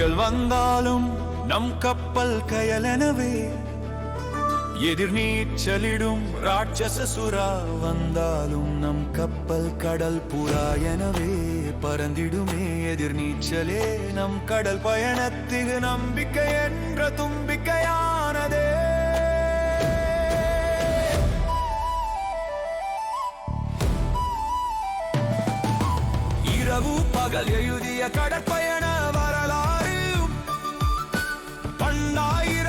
புயல் வந்தாலும் நம் கப்பல் கயலெனவே. எதிர்நீச்சலிடும் ராட்சச சுறா வந்தாலும் நம் கப்பல் கடல் புறா எனவே. பறந்திடுமே எதிர் நீச்சலே நம் கடல் பயணத்துக்கு நம்பிக்கை என்ற தும்பிக்கையானதே. இரவு பகல் எழுதிய கடற்பயண I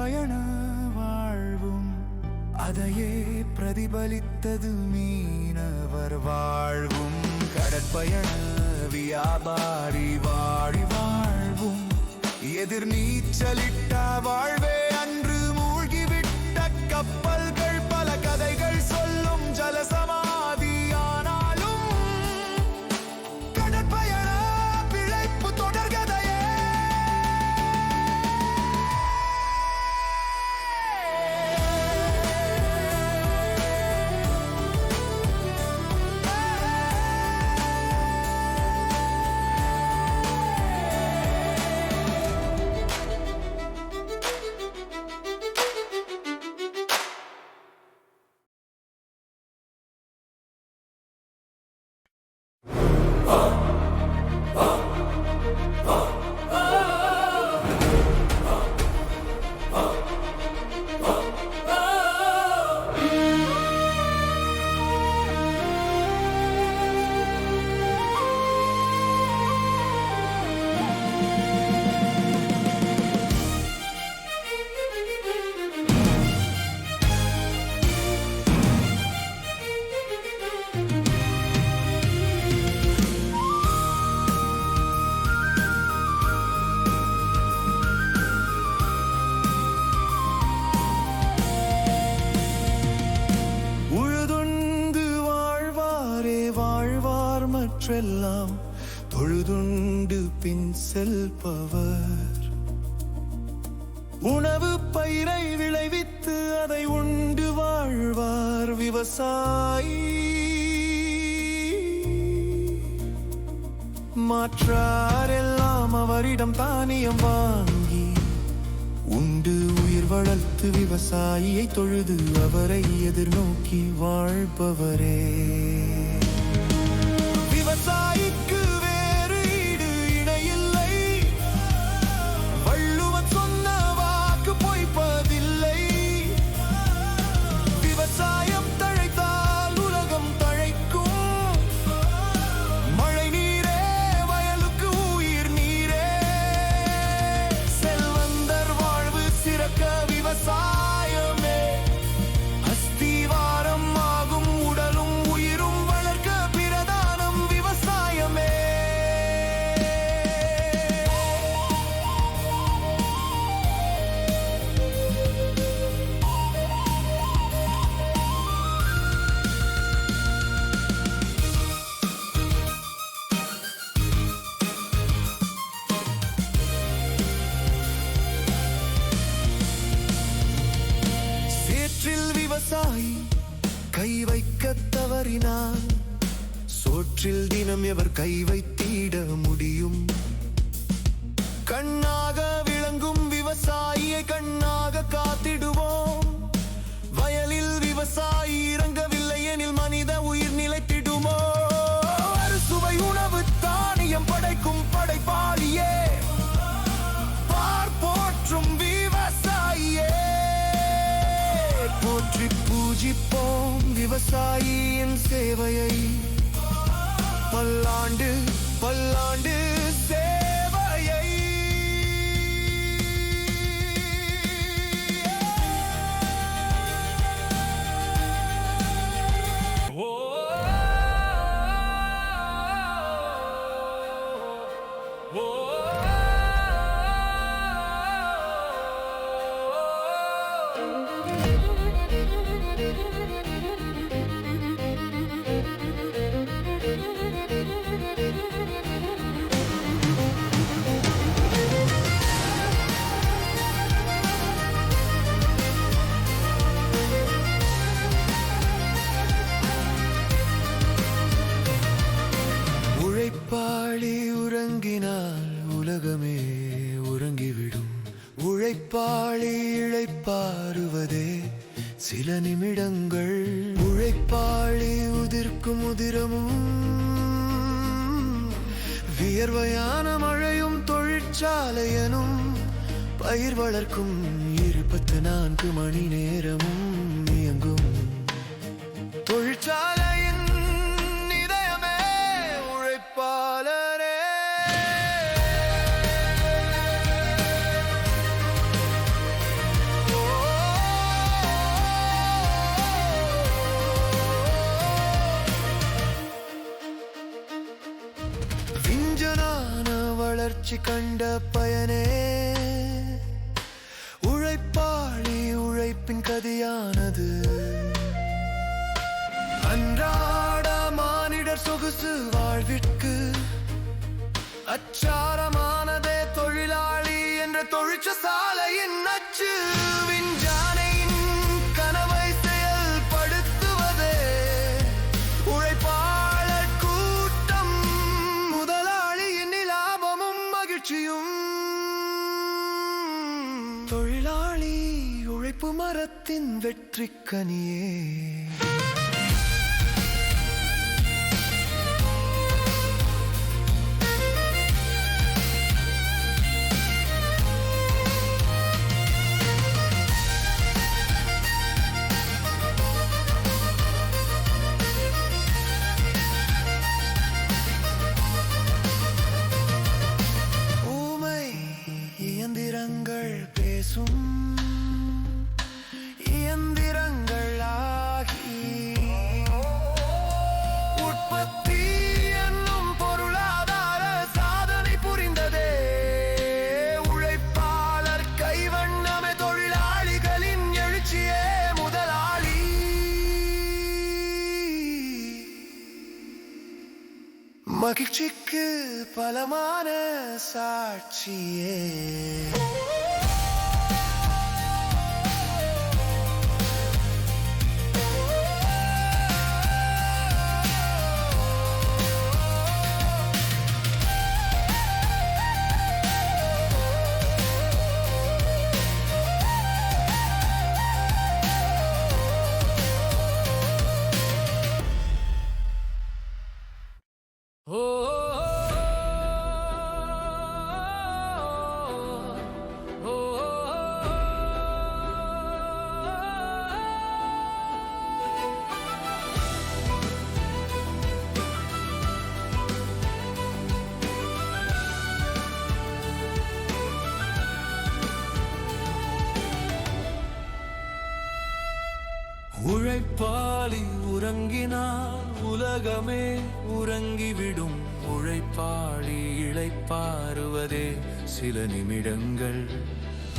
பயண வாழ்வும் அதையே பிரதிபலித்தது மீனவர் வாழ்வும். கடற்பயண வியாபாரி வாழி வாழ்வும். எதிர் நீச்சலிட்ட வாழ்வே அன்று மூழ்கிவிட்ட கப்பல் மற்றெல்லாம். தொழுதுண்டு பின் செல்பவர். உணவு பயிரை விளைவித்து அதை உண்டு வாழ்வார் விவசாயி. மாற்றாரெல்லாம் அவரிடம் தானியம் வாங்கி உண்டு உயிர் வளர்த்து விவசாயியை தொழுது அவரை எதிர்நோக்கி வாழ்பவரே. எவர் கை வைத்திட முடியும். கண்ணாக விளங்கும் விவசாயியை கண்ணாக காத்திடுவோம். வயலில் விவசாயி இறங்கவில்லை எனில் மனித உயிர் நிலைத்திடுமோ? சுவை உணவு தானியம் படைக்கும் படைப்பாளியே. பார் போற்றும் விவசாயியே. போற்றி பூஜிப்போம் விவசாயியின் சேவையை. பல்லாண்டு பல்லாண்டு உலகமே உறங்கிவிடும். உழைப்பாளி இழைப்பாருவதே சில நிமிடங்கள். உழைப்பாளி உதிர்க்கும் உதிரமும் வியர்வையான மழையும் தொழிற்சாலையனும் பயிர் வளர்க்கும் இருபத்து நான்கு மணி நேரமும் இயங்கும். தொழிற்சாலை வளர்ச்சி கண்ட பயனே. உழைப்பாளி உழைப்பின் கதியானது. அன்றாட மானிடர் சொகுசு வாழ்விற்கு அச்சாரமானதே தொழிலாளி என்ற தொழிற்சாலை மரத்தின் வெற்றிக்கனியே. ஊமை மகிழ்ச்சிக்கு பலமான சாட்சியே உறங்கினால் உலகமே உறங்கிவிடும். உழைப்பாளி இழைப்பாருவதே சில நிமிடங்கள்.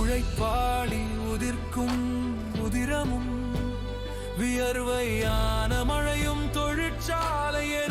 உழைப்பாளி உதிர்க்கும் உதிரமும் வியர்வையான மழையும் தொழிற்சாலையே